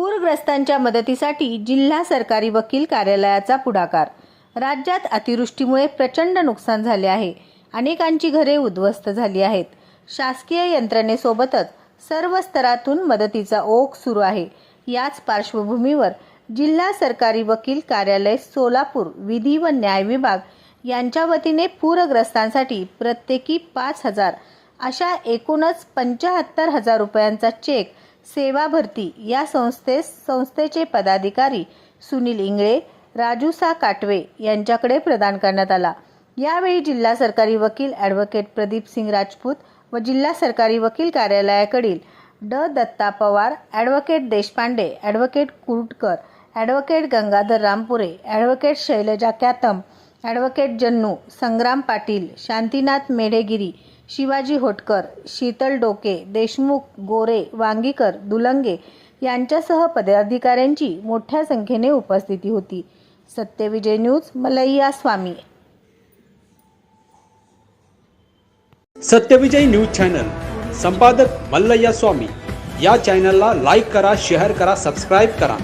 पूरग्रस्तांच्या मदतीसाठी जिल्हा सरकारी वकील कार्यालयाचा पुढाकार. राज्यात अतिवृष्टीमुळे प्रचंड नुकसान झाले आहे. अनेकांची घरे उद्ध्वस्त झाली आहेत. शासकीय यंत्रणेसोबतच सर्व स्तरातून मदतीचा ओघ सुरू आहे. याच पार्श्वभूमीवर जिल्हा सरकारी वकील कार्यालय सोलापूर विधी व न्याय विभाग यांच्या वतीने पूरग्रस्तांसाठी प्रत्येकी पाच हजार अशा एकूणच पंचाहत्तर हजार रुपयांचा चेक सेवा भरती या संस्थेस संस्थेचे पदाधिकारी सुनील इंगळे राजूसा काटवे यांच्याकडे प्रदान करण्यात आला. यावेळी जिल्हा सरकारी वकील ॲडव्होकेट प्रदीप सिंग राजपूत व जिल्हा सरकारी वकील कार्यालयाकडील ड. Datta Pawar advocate Deshpande advocate Kurtkar advocate Gangadhar Rampure advocate Shailaja Katam advocate Jannu Sangram Patil Shantinath Medhegiri Shivaji Hotkar Sheetal Doke Deshmukh Gore Wangikar दुलंगे यांच्यासह पदाधिकाऱ्यांची मोठ्या संख्येने उपस्थिती होती. Satyavijay news Malaiya Swami. Satyavijay news channel संपादक मल्लय्या स्वामी. या चॅनलला like करा शेअर करा सबस्क्राईब करा.